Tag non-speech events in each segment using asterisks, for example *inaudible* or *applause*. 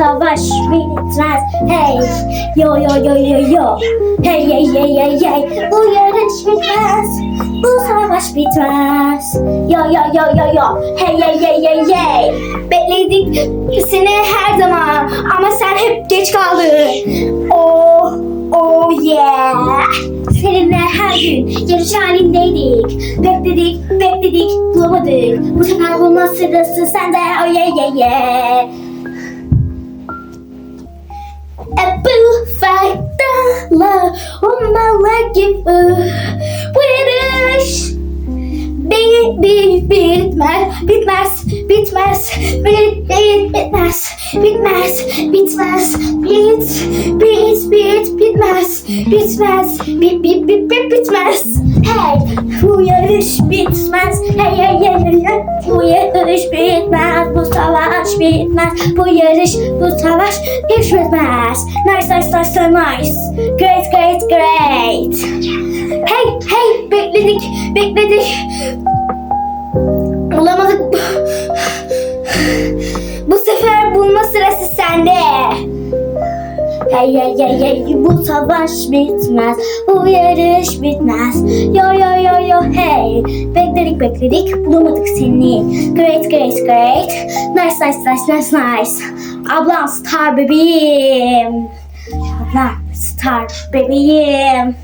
savaş bitmez. Hey, yo yo yo yo yo. Hey hey hey hey hey. Bu yarış bitmez. Bu savaş bitmez. Yo yo yo yo yo. Hey hey hey hey hey. Bekledik seni her zaman ama sen hep geç kaldın. Oh oh yeah. Seninle her gün yarış halindeydik. Bekledik, bekledik, bulamadık. Bu sefer bulma sırası sende. Oh yeah yeah yeah. A bullfighter, olmalı gibi. Bu Bit, bit, bitmez, bitmez, bitmez, bit, bit, bitmez, bitmez, bitmez, bit, bit, bit, bitmez, bitmez, bit, bit, bit, bit, bitmez. Hey, bu yarış bitmez, hey, hey, hey, hey. bu yarış bitmez, bu savaş bitmez, bu yarış, bu savaş hiç bitmez. Nice, nice, nice, nice, great, great, great. Hey, hey, bekledik, bekledik. Hey hey hey hey bu savaş bitmez Bu yarış bitmez. Yo yo yo yo hey. Bekledik bekledik bulamadık seni. Great great great. Nice nice nice nice nice. Ablam star bebeğim. Ablam star bebeğim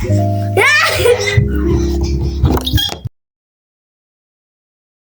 *laughs*